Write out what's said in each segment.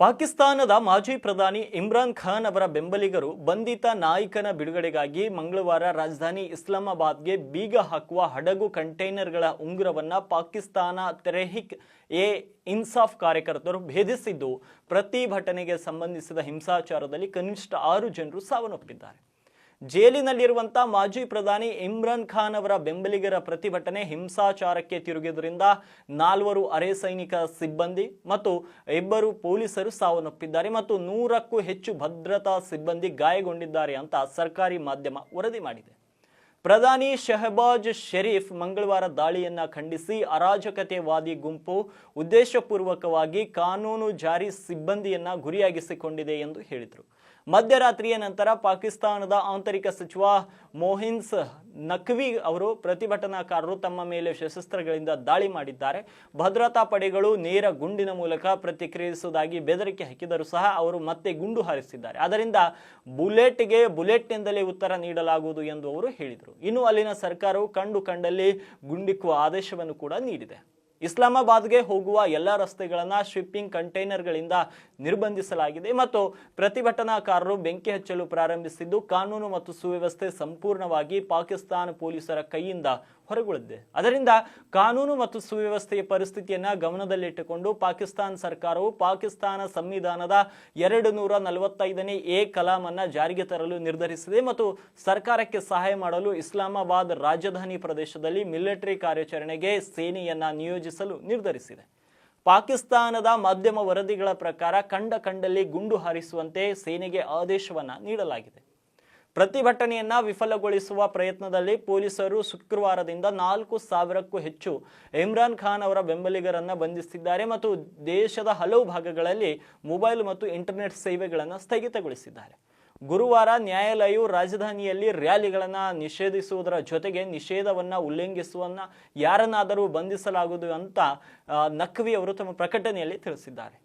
ಪಾಕಿಸ್ತಾನದ ಮಾಜಿ ಪ್ರಧಾನಿ ಇಮ್ರಾನ್ ಖಾನ್ ಅವರ ಬೆಂಬಲಿಗರು ಬಂಧಿತ ನಾಯಕನ ಬಿಡುಗಡೆಗಾಗಿ ಮಂಗಳವಾರ ರಾಜಧಾನಿ ಇಸ್ಲಾಮಾಬಾದ್ಗೆ ಬೀಗ ಹಾಕುವ ಹಡಗು ಕಂಟೈನರ್ಗಳ ಉಂಗುರವನ್ನು ಪಾಕಿಸ್ತಾನ ತೆರೆಹಿಕ್ ಎ ಇನ್ಸಾಫ್ ಕಾರ್ಯಕರ್ತರು ಭೇದಿಸಿದ್ದು, ಪ್ರತಿಭಟನೆಗೆ ಸಂಬಂಧಿಸಿದ ಹಿಂಸಾಚಾರದಲ್ಲಿ ಕನಿಷ್ಠ ಆರು ಜನರು ಸಾವನ್ನಪ್ಪಿದ್ದಾರೆ. ಜೈಲಿನಲ್ಲಿರುವಂತ ಮಾಜಿ ಪ್ರಧಾನಿ ಇಮ್ರಾನ್ ಖಾನ್ ಅವರ ಬೆಂಬಲಿಗರ ಪ್ರತಿಭಟನೆ ಹಿಂಸಾಚಾರಕ್ಕೆ ತಿರುಗಿದ್ರಿಂದ ನಾಲ್ವರು ಅರೆ ಸೈನಿಕ ಸಿಬ್ಬಂದಿ ಮತ್ತು ಇಬ್ಬರು ಪೊಲೀಸರು ಸಾವನ್ನಪ್ಪಿದ್ದಾರೆ ಮತ್ತು ನೂರಕ್ಕೂ ಹೆಚ್ಚು ಭದ್ರತಾ ಸಿಬ್ಬಂದಿ ಗಾಯಗೊಂಡಿದ್ದಾರೆ ಅಂತ ಸರ್ಕಾರಿ ಮಾಧ್ಯಮ ವರದಿ ಮಾಡಿದೆ. ಪ್ರಧಾನಿ ಶಹಬಾಜ್ ಶರೀಫ್ ಮಂಗಳವಾರ ದಾಳಿಯನ್ನ ಖಂಡಿಸಿ ಅರಾಜಕತೆವಾದಿ ಗುಂಪು ಉದ್ದೇಶಪೂರ್ವಕವಾಗಿ ಕಾನೂನು ಜಾರಿ ಸಿಬ್ಬಂದಿಯನ್ನ ಗುರಿಯಾಗಿಸಿಕೊಂಡಿದೆ ಎಂದು ಹೇಳಿದರು. ಮಧ್ಯರಾತ್ರಿಯ ನಂತರ ಪಾಕಿಸ್ತಾನದ ಆಂತರಿಕ ಸಚಿವ ಮೋಹಿನ್ಸ್ ನಕ್ವಿ ಅವರು ಪ್ರತಿಭಟನಾಕಾರರು ತಮ್ಮ ಮೇಲೆ ಸಶಸ್ತ್ರಗಳಿಂದ ದಾಳಿ ಮಾಡಿದ್ದಾರೆ. ಭದ್ರತಾ ಪಡೆಗಳು ನೇರ ಗುಂಡಿನ ಮೂಲಕ ಪ್ರತಿಕ್ರಿಯಿಸುವುದಾಗಿ ಬೆದರಿಕೆ ಹಾಕಿದರೂ ಸಹ ಅವರು ಮತ್ತೆ ಗುಂಡು ಹಾರಿಸಿದ್ದಾರೆ. ಅದರಿಂದ ಬುಲೆಟ್ಗೆ ಬುಲೆಟ್ನಿಂದಲೇ ಉತ್ತರ ನೀಡಲಾಗುವುದು ಎಂದು ಅವರು ಹೇಳಿದರು. ಇನ್ನು ಅಲ್ಲಿನ ಸರ್ಕಾರವು ಕಂಡು ಕಂಡಲ್ಲಿ ಗುಂಡಿಕ್ಕುವ ಆದೇಶವನ್ನು ಕೂಡ ನೀಡಿದೆ. ಇಸ್ಲಾಮಾಬಾದ್ಗೆ ಹೋಗುವ ಎಲ್ಲ ರಸ್ತೆಗಳನ್ನು ಶಿಪ್ಪಿಂಗ್ ಕಂಟೈನರ್ಗಳಿಂದ ನಿರ್ಬಂಧಿಸಲಾಗಿದೆ ಮತ್ತು ಪ್ರತಿಭಟನಾಕಾರರು ಬೆಂಕಿ ಹಚ್ಚಲು ಪ್ರಾರಂಭಿಸಿದ್ದು, ಕಾನೂನು ಮತ್ತು ಸುವ್ಯವಸ್ಥೆ ಸಂಪೂರ್ಣವಾಗಿ ಪಾಕಿಸ್ತಾನ ಪೊಲೀಸರ ಕೈಯಿಂದ ಹೊರಗುಳಿದೆ ಅದರಿಂದ ಕಾನೂನು ಮತ್ತು ಸುವ್ಯವಸ್ಥೆಯ ಪರಿಸ್ಥಿತಿಯನ್ನು ಗಮನದಲ್ಲಿಟ್ಟುಕೊಂಡು ಪಾಕಿಸ್ತಾನ ಸರ್ಕಾರವು ಪಾಕಿಸ್ತಾನ ಸಂವಿಧಾನದ ಎರಡು ನೂರ ನಲವತ್ತೈದನೇ ಎ ಕಲಾಮನ್ನ ಜಾರಿಗೆ ತರಲು ನಿರ್ಧರಿಸಿದೆ ಮತ್ತು ಸರ್ಕಾರಕ್ಕೆ ಸಹಾಯ ಮಾಡಲು ಇಸ್ಲಾಮಾಬಾದ್ ರಾಜಧಾನಿ ಪ್ರದೇಶದಲ್ಲಿ ಮಿಲಿಟರಿ ಕಾರ್ಯಾಚರಣೆಗೆ ಸೇನೆಯನ್ನ ನಿಯೋಜಿಸಲು ನಿರ್ಧರಿಸಿದೆ. ಪಾಕಿಸ್ತಾನದ ಮಾಧ್ಯಮ ವರದಿಗಳ ಪ್ರಕಾರ ಕಂಡ ಕಂಡಲ್ಲಿ ಗುಂಡು ಹಾರಿಸುವಂತೆ ಸೇನೆಗೆ ಆದೇಶವನ್ನ ನೀಡಲಾಗಿದೆ. ಪ್ರತಿಭಟನೆಯನ್ನ ವಿಫಲಗೊಳಿಸುವ ಪ್ರಯತ್ನದಲ್ಲಿ ಪೊಲೀಸರು ಶುಕ್ರವಾರದಿಂದ ನಾಲ್ಕು ಸಾವಿರಕ್ಕೂ ಹೆಚ್ಚು ಇಮ್ರಾನ್ ಖಾನ್ ಅವರ ಬೆಂಬಲಿಗರನ್ನ ಬಂಧಿಸಿದ್ದಾರೆ ಮತ್ತು ದೇಶದ ಹಲವು ಭಾಗಗಳಲ್ಲಿ ಮೊಬೈಲ್ ಮತ್ತು ಇಂಟರ್ನೆಟ್ ಸೇವೆಗಳನ್ನು ಸ್ಥಗಿತಗೊಳಿಸಿದ್ದಾರೆ. ಗುರುವಾರ ನ್ಯಾಯಾಲಯವು ರಾಜಧಾನಿಯಲ್ಲಿ ರ್ಯಾಲಿಗಳನ್ನು ನಿಷೇಧಿಸುವುದರ ಜೊತೆಗೆ ನಿಷೇಧವನ್ನು ಉಲ್ಲಂಘಿಸುವನ್ನ ಯಾರನ್ನಾದರೂ ಬಂಧಿಸಲಾಗುವುದು ಅಂತ ನಕ್ವಿ ಅವರು ತಮ್ಮ ಪ್ರಕಟಣೆಯಲ್ಲಿ ತಿಳಿಸಿದ್ದಾರೆ.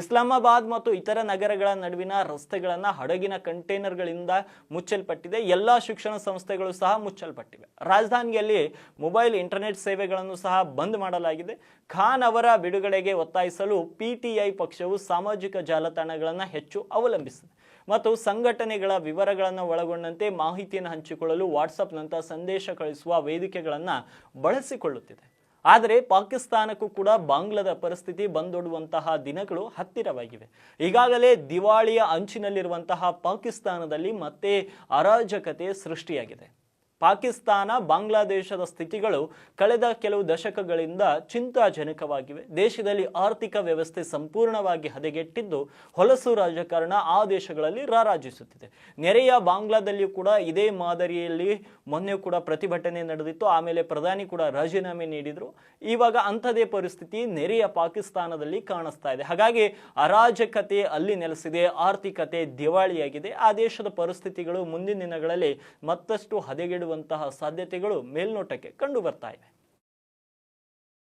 ಇಸ್ಲಾಮಾಬಾದ್ ಮತ್ತು ಇತರ ನಗರಗಳ ನಡುವಿನ ರಸ್ತೆಗಳನ್ನು ಹಡಗಿನ ಕಂಟೈನರ್ಗಳಿಂದ ಮುಚ್ಚಲ್ಪಟ್ಟಿದೆ. ಎಲ್ಲ ಶಿಕ್ಷಣ ಸಂಸ್ಥೆಗಳು ಸಹ ಮುಚ್ಚಲ್ಪಟ್ಟಿವೆ. ರಾಜಧಾನಿಯಲ್ಲಿ ಮೊಬೈಲ್ ಇಂಟರ್ನೆಟ್ ಸೇವೆಗಳನ್ನು ಸಹ ಬಂದ್ ಮಾಡಲಾಗಿದೆ. ಖಾನ್ ಅವರ ಬಿಡುಗಡೆಗೆ ಒತ್ತಾಯಿಸಲು ಪಿಟಿಐ ಪಕ್ಷವು ಸಾಮಾಜಿಕ ಜಾಲತಾಣಗಳನ್ನು ಹೆಚ್ಚು ಅವಲಂಬಿಸಿದೆ. ಮತ್ತು ಸಂಘಟನೆಗಳ ವಿವರಗಳನ್ನು ಒಳಗೊಂಡಂತೆ ಮಾಹಿತಿಯನ್ನು ಹಂಚಿಕೊಳ್ಳಲು ವಾಟ್ಸಪ್ನಂತಹ ಸಂದೇಶ ಕಳಿಸುವ ವೇದಿಕೆಗಳನ್ನು ಬಳಸಿಕೊಳ್ಳುತ್ತಿದೆ. ಆದರೆ ಪಾಕಿಸ್ತಾನಕ್ಕೂ ಕೂಡ ಬಾಂಗ್ಲಾದ ಪರಿಸ್ಥಿತಿ ಬಂದೊಡುವಂತಹ ದಿನಗಳು ಹತ್ತಿರವಾಗಿವೆ. ಈಗಾಗಲೇ ದಿವಾಳಿಯ ಅಂಚಿನಲ್ಲಿರುವಂತಹ ಪಾಕಿಸ್ತಾನದಲ್ಲಿ ಮತ್ತೆ ಅರಾಜಕತೆ ಸೃಷ್ಟಿಯಾಗಿದೆ. ಪಾಕಿಸ್ತಾನ, ಬಾಂಗ್ಲಾದೇಶದ ಸ್ಥಿತಿಗಳು ಕಳೆದ ಕೆಲವು ದಶಕಗಳಿಂದ ಚಿಂತಾಜನಕವಾಗಿವೆ. ದೇಶದಲ್ಲಿ ಆರ್ಥಿಕ ವ್ಯವಸ್ಥೆ ಸಂಪೂರ್ಣವಾಗಿ ಹದಗೆಟ್ಟಿದ್ದು ಹೊಲಸು ರಾಜಕಾರಣ ಆ ದೇಶಗಳಲ್ಲಿ ರಾರಾಜಿಸುತ್ತಿದೆ. ನೆರೆಯ ಬಾಂಗ್ಲಾದಲ್ಲಿಯೂ ಕೂಡ ಇದೇ ಮಾದರಿಯಲ್ಲಿ ಮೊನ್ನೆ ಕೂಡ ಪ್ರತಿಭಟನೆ ನಡೆದಿತ್ತು. ಆಮೇಲೆ ಪ್ರಧಾನಿ ಕೂಡ ರಾಜೀನಾಮೆ ನೀಡಿದರು. ಇವಾಗ ಅಂಥದೇ ಪರಿಸ್ಥಿತಿ ನೆರೆಯ ಪಾಕಿಸ್ತಾನದಲ್ಲಿ ಕಾಣಿಸ್ತಾ ಇದೆ. ಹಾಗಾಗಿ ಅರಾಜಕತೆ ಅಲ್ಲಿ ನೆಲೆಸಿದೆ, ಆರ್ಥಿಕತೆ ದಿವಾಳಿಯಾಗಿದೆ. ಆ ದೇಶದ ಪರಿಸ್ಥಿತಿಗಳು ಮುಂದಿನ ದಿನಗಳಲ್ಲಿ ಮತ್ತಷ್ಟು ಹದಗೆಡುವಂತಹ ಸಾಧ್ಯತೆಗಳು ಮೇಲ್ನೋಟಕ್ಕೆ ಕಂಡು ಬರ್ತಾ ಇವೆ.